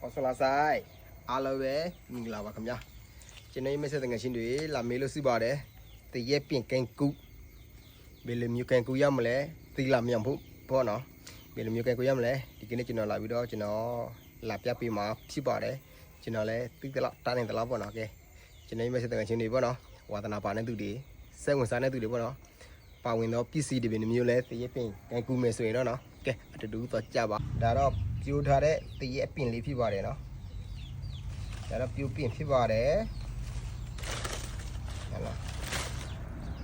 ဟောဆလာဆိုင်အားလုံးပဲမင်္ဂလာပါခင်ဗျာကျွန်တော်မိတ်ဆွေတငယ်ချင်းတွေလာမေးလို့စီပါတယ်တရက်ပြင်ကန်ကူဘယ်လိုမျိုးကန်ကူရမလဲသိလာမြန်ဖို့ပေါ့နော်ဘယ်လိုမျိုးကန်ကူရမလဲဒီကနေ့ကျွန်တော်လာပြီးတော့ကျွန်တော်လာပြပေးမှာဖြစ်ပါတယ်ကျွန်တော်လည်းသိသလောက်တားနေသလောက်ပေါ့နော်ကဲကျွန်တော်မိတ်ဆွေတငယ်ချင်းတွေပေါ့နော်ဝါသနာပါတဲ့သူတွေစိတ်ဝင်စားတဲ့သူတွေပေါ့နော်ပါဝင်တော့ပစ္စည်းတွေဘယ်လိုမျိုးလဲတရက်ပြင်ကန်ကူမယ်ဆိုရင်တော့နော်ကဲအတူတူတော့ကြပါဒါတော့ ပြိုထားတဲ့တရက်ပင်လေးဖြစ်ပါတယ်နော်ဒါတော့ပြိုပင်ဖြစ်ပါတယ်ဟဲ့လား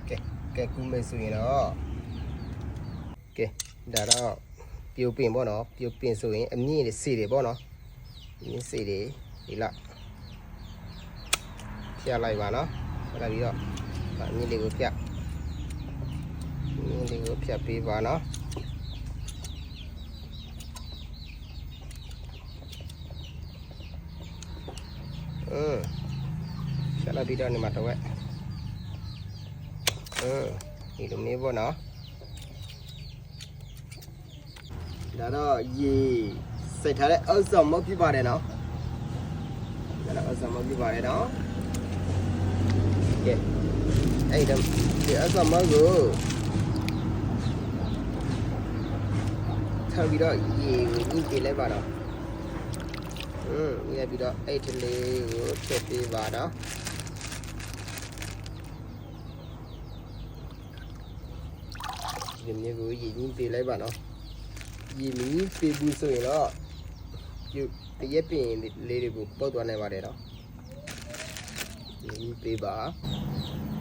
ကဲကဲကူးမယ်ဆိုရင်တော့ကဲဒါတော့ပြိုပင်ပေါ့နော်ပြိုပင်ဆိုရင်အမြင့်တွေစေတယ်ပေါ့နော်အမြင့်စေတယ်ဒီလားဖြတ်လိုက်ပါနော်ဖြတ်လိုက်ပြီးတော့အမြင့်လေးကိုဖြတ်အမြင့်လေးကိုဖြတ်ပေးပါနော် อืมဆက်လာပြီးတော့နေမှာတော့ဝက်อืมဒီလိုမျိုးပေါ့နော်ဒါတော့ရေစိတ်ထားတဲ့အောက်ဆောင်မုတ်ပြပါတယ်နော်ဒါတော့အောက်ဆောင်မုတ်ပြပါတယ်နော်ကဲအဲ့ဒါဒီအောက်ဆောင်မုတ်ကိုထားပြီးတော့ရေကိုညှိပေးလိုက်ပါတော့ อืมညက်ပြီးတော့အဲ့ထလေးကိုထည့်ပေးပါတော့ဒီမြေကိုရည်ရင်းပေးလိုက်ပါနော်ရည်မီပေးဘူးဆိုရင်တော့ပြုတရက်ပင်လေးတွေကိုပုတ်သွားနိုင်ပါတယ်တော့ရည်ရင်းပေးပါ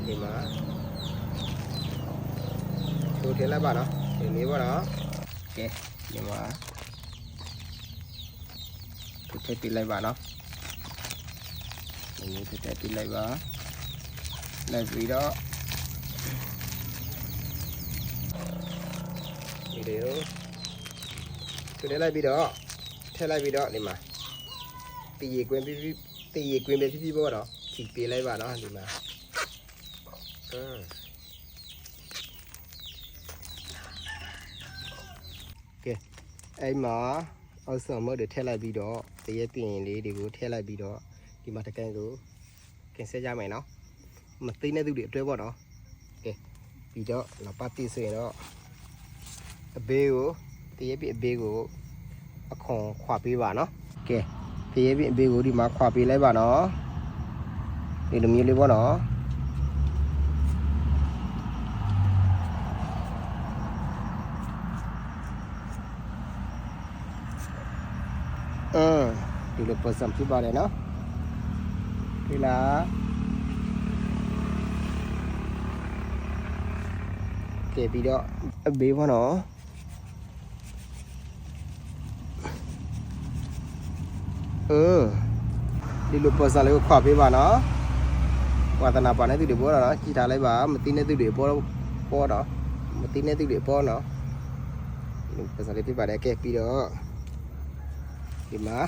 ဒီမှာထိုးထည့်လိုက်ပါနော်ဒီလေးပါနော်ကဲဒီမှာ သူထည့်ပြလိုက်ပါနော်ဒီလိုသူထည့်ပြလိုက်ပါလိုက်ပြီးတော့ဒီလိုသူထည့်လိုက်ပြီးတော့ထည့်လိုက်ပြီးတော့ဒီမှာတည်ရကွင်းပြီးပြီးတည်ရကွင်းပဲဖြစ်ဖြစ်ပေါ့တော့ချီပေးလိုက်ပါနော်ဒီမှာအင်းကဲအဲ့မှာအောက်ဆောင်မုတ်တွေထည့်လိုက်ပြီးတော့ တရက်ပြင်လေးတွေကိုထည့်လိုက်ပြီးတော့ဒီမှာတကန်ကိုကင်ဆယ်ကြမယ်နော်မသိတဲ့သူတွေအတွဲပေါ့နော်ကဲပြီးတော့နောက်ပတ်တိဆိုရင်တော့အဘေးကိုတရက်ပြင်အဘေးကိုအခွန်ခွာပေးပါနော်ကဲတရက်ပြင်အဘေးကိုဒီမှာခွာပေးလိုက်ပါနော်ဒီလိုမျိုးလေးပေါ့နော် အင်းဒီလိုပုံစံဖြစ်ပါတယ်နော်ဒီလားကဲပြီးတော့အဘေးပေါ့နော်အင်းဒီလိုပုံစံလေးကိုခွာပေးပါနော်ဝါသနာပါတဲ့သူတွေပေါ်တော့နော်ကြည်ထားလိုက်ပါမသိတဲ့သူတွေပေါ်တော့ပေါ်တော့မသိတဲ့သူတွေပေါ်နော်ဒီလိုပုံစံလေးဖြစ်ပါတယ်ကဲပြီးတော့ ဒီမှာ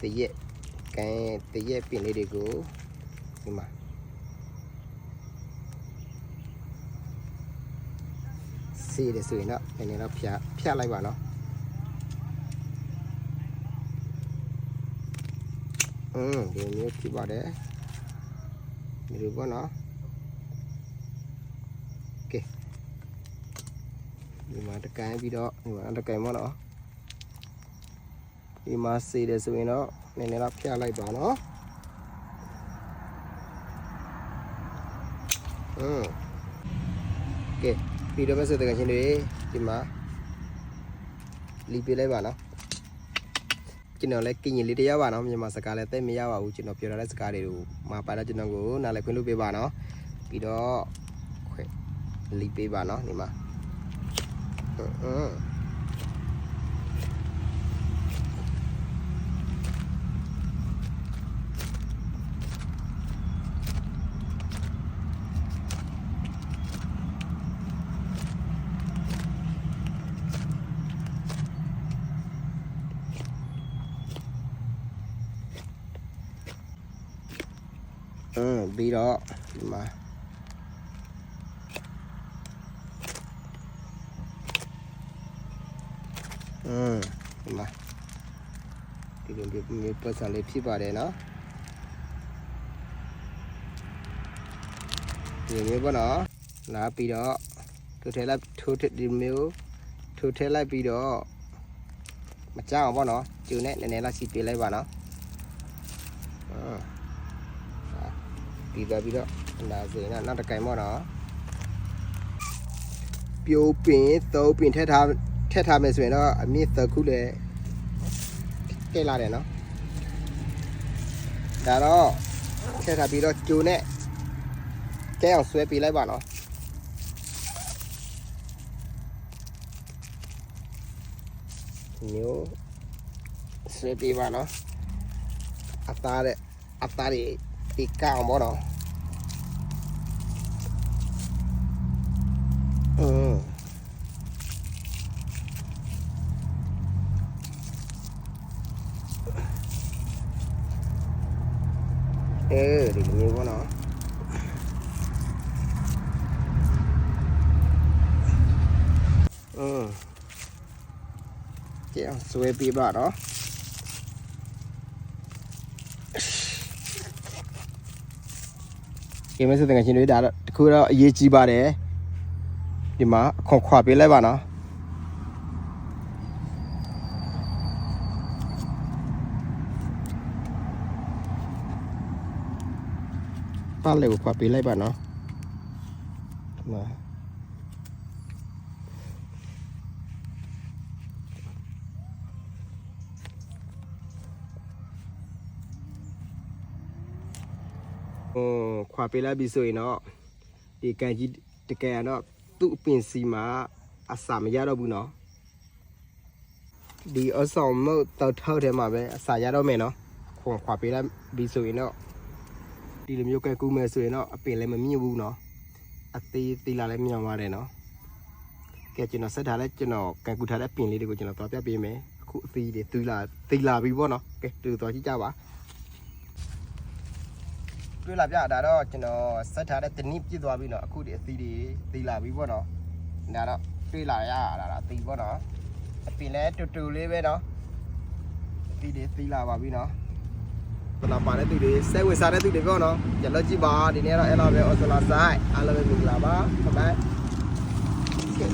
တရက်ကန်တရက်ပင်လေးတွေကိုဒီမှာစီးတယ်ဆိုရင်တော့နည်းနည်းတော့ဖြတ်ဖြတ်လိုက်ပါနော်อืมဒီလိုမျိုးဖြစ်ပါတယ်ဒီလိုပေါ့နော်ကဲဒီမှာတကန်ပြီးတော့ဒီမှာတကန်ပေါ့နော် ဒီမှာစေတယ်ဆိုရင်တော့နည်းနည်းတော့ဖျက်လိုက်ပါနော်ဟွန်းကဲပြီးတော့မဲ့စေတကရှင်တွေဒီမှာလီပေးလိုက်ပါနော်ကျွန်တော်လည်းကရင်လေးတရားပါနော်မြန်မာစကားလည်းသိမရပါဘူးကျွန်တော်ပြောရတဲ့စကားတွေကိုမှာပါတော့ကျွန်တော်ကိုနားလည်းခွင့်လို့ပေးပါနော်ပြီးတော့ခွင့်လီပေးပါနော်ဒီမှာဟွန်း อืมပြီးတော့ဒီမှာอืมဒီမှာ ဒီလိုမျိုးမျိုးပတ်စံလေးဖြစ်ပါတယ်နော်ဒီလိုမျိုးပေါ့နော်လာပြီးတော့ထိုးထဲလိုက်ထိုးထဒီမျိုးထိုးထဲလိုက်ပြီးတော့မကြောက်အောင်ပေါ့နော်ကျူနဲ့နည်းနည်းလောက်စီပေးလိုက်ပါနော်အာ ပြီးတော့ပြီးတော့လာစေနော်နောက်တစ်ကြိမ်ပေါ့နော်ပြိုးပင်သုံးပင်ထက်ထားထက်ထားမယ်ဆိုရင်တော့အမြင့်သခုလည်းကဲလာတယ်နော်ဒါတော့ထည့်ထားပြီးတော့ကျိုနဲ့ကဲအောင်ဆွဲပေးလိုက်ပါနော်မျိုးဆွဲပေးပါနော်အသားတဲ့အသားတွေ ikaw mo no ừ. ừ đỉnh nhiều của nó ừ. Kéo xuôi bị bọt đó. ကြည့်အောင်ဆွဲပြပါတော့ကဲမစတဲ့ငချင်းတွေဒါတော့တခုတော့အရေးကြီးပါတယ်ဒီမှာအခွန်ခွာပေးလိုက်ပါနော်ပတ်လေကိုခွာပေးလိုက်ပါနော်ဒီမှာ ဟွန်းခွာပေးလိုက်ပြီဆိုရင်တော့ဒီကန်ကြီးတကယ်တော့သူ့အပင်စီမှာအစာမရတော့ဘူးနော်ဒီအဆောင်မဟုတ်တောက်ထောက်ထဲမှာပဲအစာရတော့မယ်နော်ခွန်ခွာပေးလိုက်ပြီဆိုရင်တော့ဒီလိုမျိုးကဲကူးမယ်ဆိုရင်တော့အပင်လည်းမမြင့်ဘူးနော်အသေးသေးလာလည်းမြောင်ပါတယ်နော်ကဲကျွန်တော်ဆက်ထားလဲကျွန်တော်ကဲကူးထားတဲ့ပင်လေးတွေကိုကျွန်တော်သွားပြပေးမယ်အခုအသေးတွေသေးလာသေးလာပြီပေါ့နော်ကဲတူသွားကြည့်ကြပါ တွေ့လာပြဒါတော့ကျွန်တော်ဆက်ထားတဲ့တနည်းပြည့်သွားပြီเนาะအခုဒီအသီးတွေသီးလာပြီပေါ့เนาะဒါတော့တွေ့လာရတာဒါအသီးပေါ့เนาะအပင်လည်းတူတူလေးပဲเนาะအသီးတွေသီးလာပါပြီเนาะ ပနာပါတဲ့သူတွေစိတ်ဝင်စားတဲ့သူတွေပေါ့နော်ကြလို့ကြည့်ပါဒီနေ့တော့အဲ့လိုပဲအော်ဆိုလာဆိုင်အားလုံးပဲမင်္ဂလာပါဘိုင်ဘိုင်